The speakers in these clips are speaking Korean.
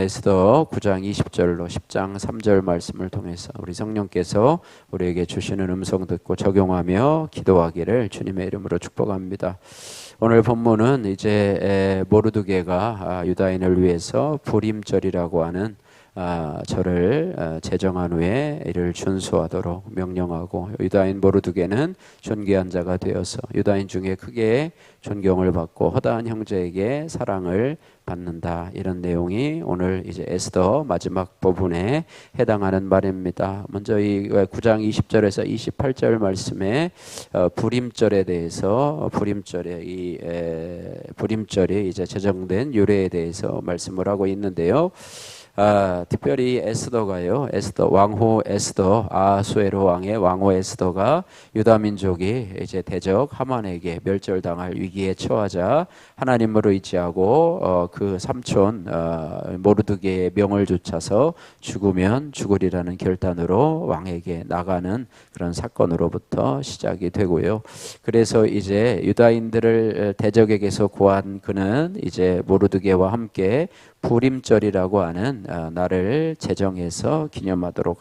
에스더 9장 20절로 10장 3절 말씀을 통해서 우리 성령께서 우리에게 주시는 음성 듣고 적용하며 기도하기를 주님의 이름으로 축복합니다. 오늘 본문은 이제 모르드게가 아, 유다인을 위해서 불임절이라고 하는 아, 저를 아, 제정한 후에 이를 준수하도록 명령하고 유다인 모르드게는 존귀한 자가 되어서 유다인 중에 크게 존경을 받고 허다한 형제에게 사랑을 받는다 이런 내용이 오늘 이제 에스더 마지막 부분에 해당하는 말입니다. 먼저 이 9장 20절에서 28절 말씀에 어, 불임절에 대해서 불임절에 이 불임절이 이제 제정된 유래에 대해서 말씀을 하고 있는데요. 아, 특별히 에스더가요. 에스더 왕후 에스더 아수에로 왕의 왕후 에스더가 유다 민족이 이제 대적 하만에게 멸절당할 위기에 처하자 하나님으로 의지하고 어, 그 삼촌 어, 모르드게의 명을 쫓아서 죽으면 죽으리라는 결단으로 왕에게 나가는 그런 사건으로부터 시작이 되고요. 그래서 이제 유다인들을 대적에게서 구한 그는 이제 모르드게와 함께 불임절이라고 하는 어, 날을 제정해서 기념하도록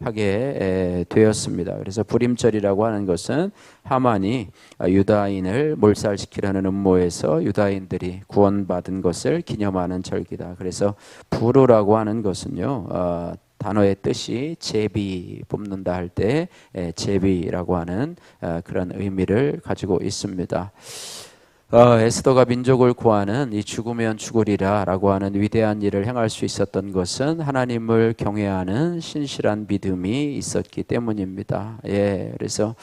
하게 되었습니다. 그래서 불임절이라고 하는 것은 하만이 어, 유다인을 몰살시키려는 음모에서 유다인들이 구원받은 것을 기념하는 절기다. 그래서 부르라고 하는 것은요. 어, 단어의 뜻이 제비 뽑는다 할 때 제비라고 하는 그런 의미를 가지고 있습니다. 어, 에스더가 민족을 구하는 이 죽으면 죽으리라라고 하는 위대한 일을 행할 수 있었던 것은 하나님을 경외하는 신실한 믿음이 있었기 때문입니다. 예, 그래서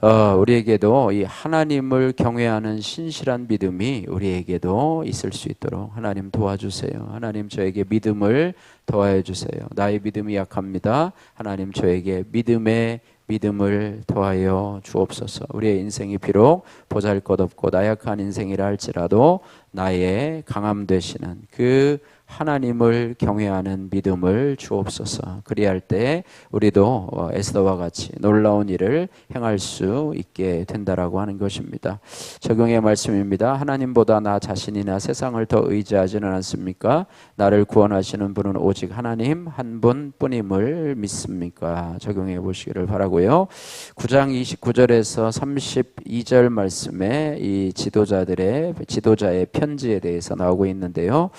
어, 우리에게도 이 하나님을 경외하는 신실한 믿음이 우리에게도 있을 수 있도록 하나님 도와주세요. 하나님 저에게 믿음을 더하여 주세요. 나의 믿음이 약합니다. 하나님 저에게 믿음의 믿음을 더하여 주옵소서. 우리의 인생이 비록 보잘것없고 나약한 인생이라 할지라도 나의 강함 되시는 그 하나님을 경외하는 믿음을 주옵소서. 그리할 때 우리도 어, 에스더와 같이 놀라운 일을 행할 수 있게 된다라고 하는 것입니다. 적용의 말씀입니다. 하나님보다 나 자신이나 세상을 더 의지하지는 않습니까? 나를 구원하시는 분은 오직 하나님 한 분뿐임을 믿습니까? 적용해 보시기를 바라고요. 9장 29절에서 32절 말씀에 이 지도자들의 지도자의 편지에 대해서 나오고 있는데요.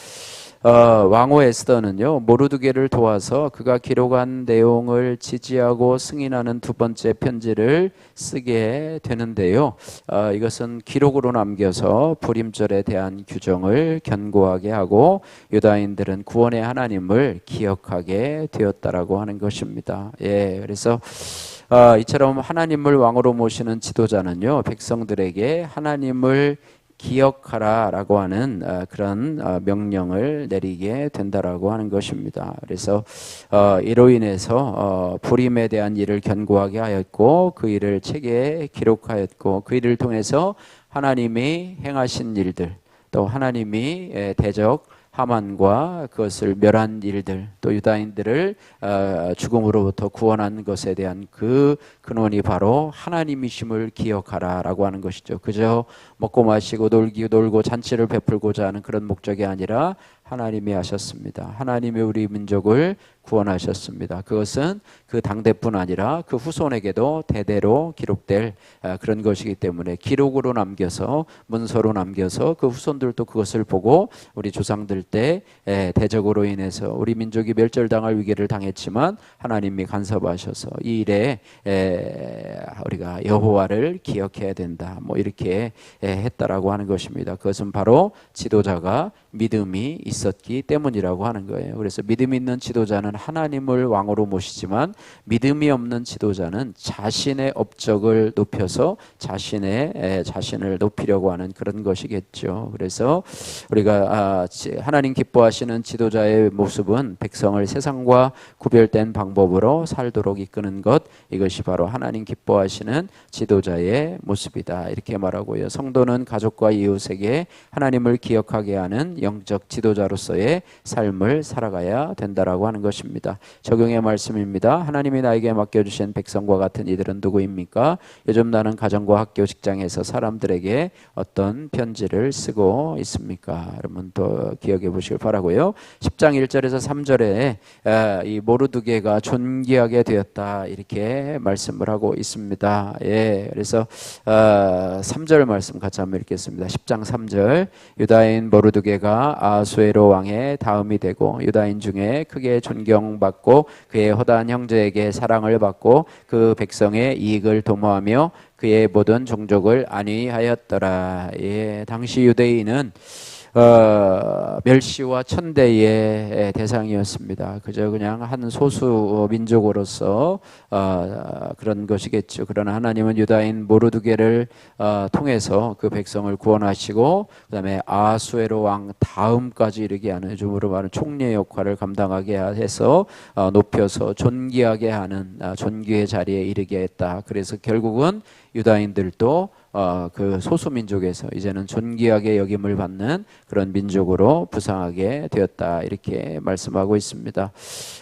어, 왕후 에스더는요 모르드게를 도와서 그가 기록한 내용을 지지하고 승인하는 두 번째 편지를 쓰게 되는데요. 어, 이것은 기록으로 남겨서 불임절에 대한 규정을 견고하게 하고 유다인들은 구원의 하나님을 기억하게 되었다라고 하는 것입니다. 예, 그래서 어, 이처럼 하나님을 왕으로 모시는 지도자는요 백성들에게 하나님을 기억하라라고 하는 어, 그런 어, 명령을 내리게 된다라고 하는 것입니다. 그래서 어, 이로 인해서 불임에 대한 일을 견고하게 하였고 그 일을 책에 기록하였고 그 일을 통해서 하나님이 행하신 일들 또 하나님이 대적 하만과 그것을 멸한 일들 또 유다인들을 죽음으로부터 구원한 것에 대한 그 근원이 바로 하나님이심을 기억하라라고 하는 것이죠. 그저 먹고 마시고 놀기 놀고 잔치를 베풀고자 하는 그런 목적이 아니라 하나님이 하셨습니다. 하나님이 우리 민족을 구원하셨습니다. 그것은 그 당대뿐 아니라 그 후손에게도 대대로 기록될 아, 그런 것이기 때문에 기록으로 남겨서 문서로 남겨서 그 후손들도 그것을 보고 우리 조상들 때 대적으로 인해서 우리 민족이 멸절당할 위기를 당했지만 하나님이 간섭하셔서 이 일에 우리가 여호와를 기억해야 된다. 뭐 이렇게 했다라고 하는 것입니다. 그것은 바로 지도자가 믿음이 있 었기 때문이라고 하는 거예요. 그래서 믿음 있는 지도자는 하나님을 왕으로 모시지만 믿음이 없는 지도자는 자신의 업적을 높여서 자신의 자신을 높이려고 하는 그런 것이겠죠. 그래서 우리가 아, 하나님 기뻐하시는 지도자의 모습은 백성을 세상과 구별된 방법으로 살도록 이끄는 것 이것이 바로 하나님 기뻐하시는 지도자의 모습이다. 이렇게 말하고요. 성도는 가족과 이웃에게 하나님을 기억하게 하는 영적 지도자로 서의 삶을 살아가야 된다라고 하는 것입니다. 적용의 말씀입니다. 하나님이 나에게 맡겨주신 백성과 같은 이들은 누구입니까? 요즘 나는 가정과 학교, 직장에서 사람들에게 어떤 편지를 쓰고 있습니까? 여러분 또 기억해 보시길 바라고요. 10장 1절에서 3절에 이 모르드게가 존귀하게 되었다 이렇게 말씀을 하고 있습니다. 예, 그래서 3절 말씀 같이 한번 읽겠습니다. 10장 3절 유다인 모르드게가 아수에 로 왕의 다음이 되고 유다인 중에 크게 존경받고 그의 허다한 형제에게 사랑을 받고 그 백성의 이익을 도모하며 그의 모든 종족을 안위하였더라. 예, 당시 유대인은 어, 멸시와 천대의 대상이었습니다. 그저 그냥 한 소수 민족으로서 어, 그런 것이겠죠. 그러나 하나님은 유다인 모르드게를 어, 통해서 그 백성을 구원하시고 그다음에 아수에로 왕 다음까지 이르게 하는 요즘으로 말하는 총리 역할을 감당하게 해서 어, 높여서 존귀하게 하는 어, 존귀의 자리에 이르게 했다. 그래서 결국은 유다인들도 어, 그 소수 민족에서 이제는 존귀하게 여김을 받는 그런 민족으로 부상하게 되었다 이렇게 말씀하고 있습니다.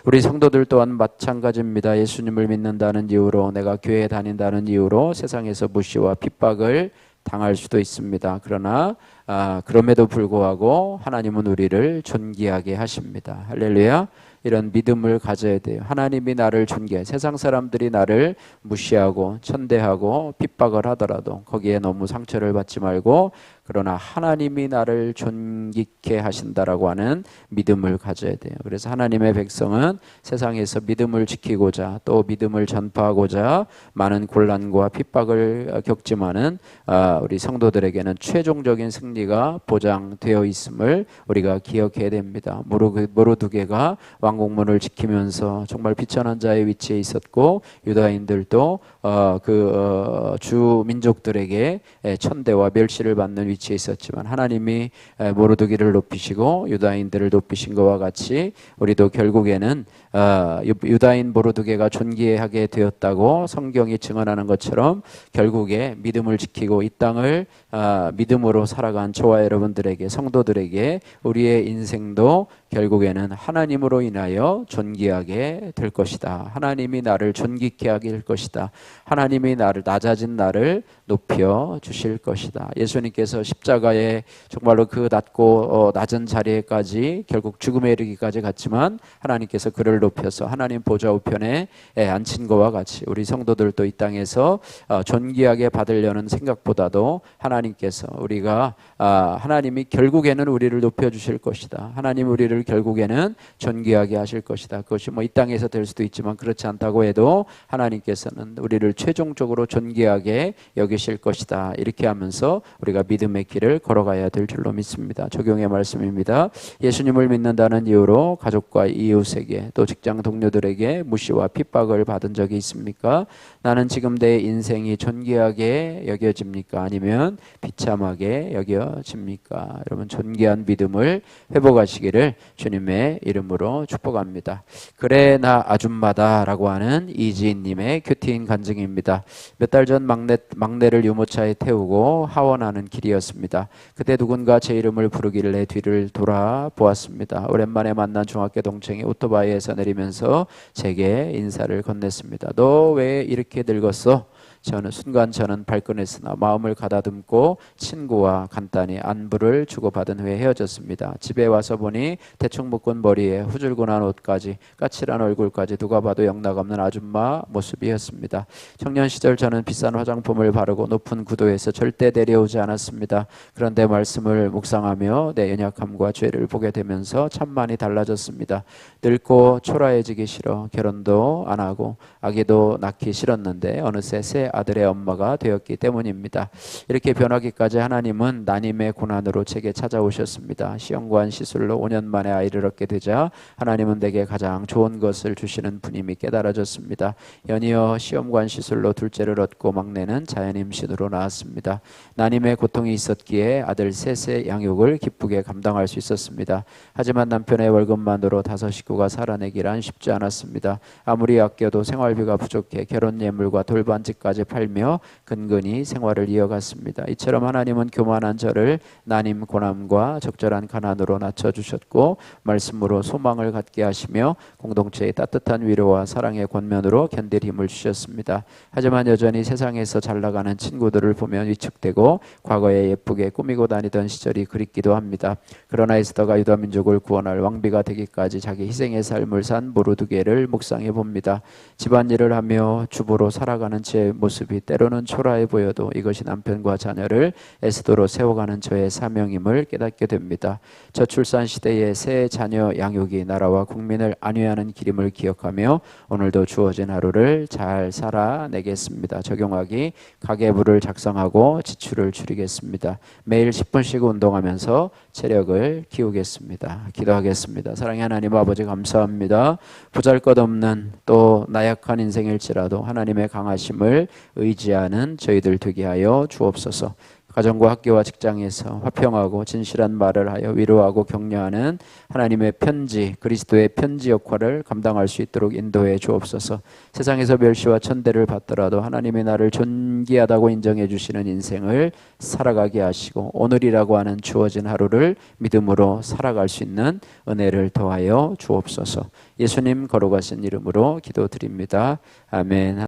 우리 성도들 또한 마찬가지입니다. 예수님을 믿는다는 이유로 내가 교회에 다닌다는 이유로 세상에서 무시와 핍박을 당할 수도 있습니다. 그러나 아, 그럼에도 불구하고 하나님은 우리를 존귀하게 하십니다. 할렐루야. 이런 믿음을 가져야 돼요. 하나님이 나를 존귀해. 세상 사람들이 나를 무시하고 천대하고 핍박을 하더라도 거기에 너무 상처를 받지 말고 그러나 하나님이 나를 존귀케 하신다라고 하는 믿음을 가져야 돼요. 그래서 하나님의 백성은 세상에서 믿음을 지키고자 또 믿음을 전파하고자 많은 곤란과 핍박을 겪지만은 아, 우리 성도들에게는 최종적인 승리가 보장되어 있음을 우리가 기억해야 됩니다. 모르두개가 왕국문을 지키면서 정말 비천한 자의 위치에 있었고 유다인들도 어, 그주 어, 민족들에게 천대와 멸시를 받는 위치 위치에 있었지만 하나님이 모르드기를 높이시고 유다인들을 높이신 것과 같이 우리도 결국에는 어, 유다인 모르드게가 존귀하게 되었다고 성경이 증언하는 것처럼 결국에 믿음을 지키고 이 땅을 어, 믿음으로 살아간 저와 여러분들에게 성도들에게 우리의 인생도 결국에는 하나님으로 인하여 존귀하게 될 것이다. 하나님이 나를 존귀케 하게 될 것이다. 하나님이 나를 낮아진 나를 높여 주실 것이다. 예수님께서 십자가에 정말로 그 낮고 어, 낮은 자리에까지 결국 죽음에 이르기까지 갔지만 하나님께서 그를 높여서 하나님 보좌 우편에 앉힌 것과 같이 우리 성도들도 이 땅에서 어, 존귀하게 받으려는 생각보다도 하나님께서 우리가 아, 하나님이 결국에는 우리를 높여 주실 것이다. 하나님 우리를 결국에는 존귀하게 하실 것이다. 그것이 뭐 이 땅에서 될 수도 있지만 그렇지 않다고 해도 하나님께서는 우리를 최종적으로 존귀하게 여기실 것이다. 이렇게 하면서 우리가 믿음의 길을 걸어가야 될 줄로 믿습니다. 적용의 말씀입니다. 예수님을 믿는다는 이유로 가족과 이웃에게 또 직장 동료들에게 무시와 핍박을 받은 적이 있습니까? 나는 지금 내 인생이 존귀하게 여겨집니까? 아니면 비참하게 여겨집니까? 여러분 존귀한 믿음을 회복하시기를 주님의 이름으로 축복합니다. 그래 나 아줌마다라고 하는 이지인님의 큐티인 간증입니다. 몇 달 전 막내 막내를 유모차에 태우고 하원하는 길이었습니다. 그때 누군가 제 이름을 부르길래 뒤를 돌아보았습니다. 오랜만에 만난 중학교 동생이 오토바이에서 내리면서 제게 인사를 건넸습니다. 너 왜 이렇게 늙었어? 저는 순간 저는 발끈했으나 마음을 가다듬고 친구와 간단히 안부를 주고받은 후에 헤어졌습니다. 집에 와서 보니 대충 묶은 머리에 후줄근한 옷까지 까칠한 얼굴까지 누가 봐도 영락없는 아줌마 모습이었습니다. 청년 시절 저는 비싼 화장품을 바르고 높은 구도에서 절대 내려오지 않았습니다. 그런데 말씀을 묵상하며 내 연약함과 죄를 보게 되면서 참 많이 달라졌습니다. 늙고 초라해지기 싫어 결혼도 안 하고 아기도 낳기 싫었는데 어느새 새 아들의 엄마가 되었기 때문입니다. 이렇게 변하기까지 하나님은 난임의 고난으로 제게 찾아오셨습니다. 시험관 시술로 5년 만에 아이를 얻게 되자 하나님은 내게 가장 좋은 것을 주시는 분임이 깨달아졌습니다. 연이어 시험관 시술로 둘째를 얻고 막내는 자연 임신으로 나왔습니다. 난임의 고통이 있었기에 아들 셋의 양육을 기쁘게 감당할 수 있었습니다. 하지만 남편의 월급만으로 다섯 식구가 살아내기란 쉽지 않았습니다. 아무리 아껴도 생활비가 부족해 결혼 예물과 돌반지까지 땅까지 팔며 근근히 생활을 이어갔습니다. 이처럼 하나님은 교만한 저를 난임 고난과 적절한 가난으로 낮춰 주셨고 말씀으로 소망을 갖게 하시며 공동체의 따뜻한 위로와 사랑의 권면으로 견딜 힘을 주셨습니다. 하지만 여전히 세상에서 잘 나가는 친구들을 보면 위축되고 과거에 예쁘게 꾸미고 다니던 시절이 그립기도 합니다. 그러나 에스더가 유다 민족을 구원할 왕비가 되기까지 자기 희생의 삶을 산 모르드게를 묵상해 봅니다. 집안일을 하며 주부로 살아가는 제 모습 이 때로는 초라해 보여도 이것이 남편과 자녀를 에스더로 세워가는 저의 사명임을 깨닫게 됩니다. 저출산 시대의 새 자녀 양육이 나라와 국민을 안위하는 기림을 기억하며 오늘도 주어진 하루를 잘 살아내겠습니다. 적용하기 가계부를 작성하고 지출을 줄이겠습니다. 매일 10분씩 운동하면서 체력을 키우겠습니다. 기도하겠습니다. 사랑의 하나님 아버지 감사합니다. 보잘것없는 또 나약한 인생일지라도 하나님의 강하심을 의지하는 저희들 되게 하여 주옵소서. 가정과 학교와 직장에서 화평하고 진실한 말을 하여 위로하고 격려하는 하나님의 편지, 그리스도의 편지 역할을 감당할 수 있도록 인도해 주옵소서. 세상에서 멸시와 천대를 받더라도 하나님의 나를 존귀하다고 인정해 주시는 인생을 살아가게 하시고 오늘이라고 하는 주어진 하루를 믿음으로 살아갈 수 있는 은혜를 더하여 주옵소서. 예수님 걸어가신 이름으로 기도드립니다. 아멘.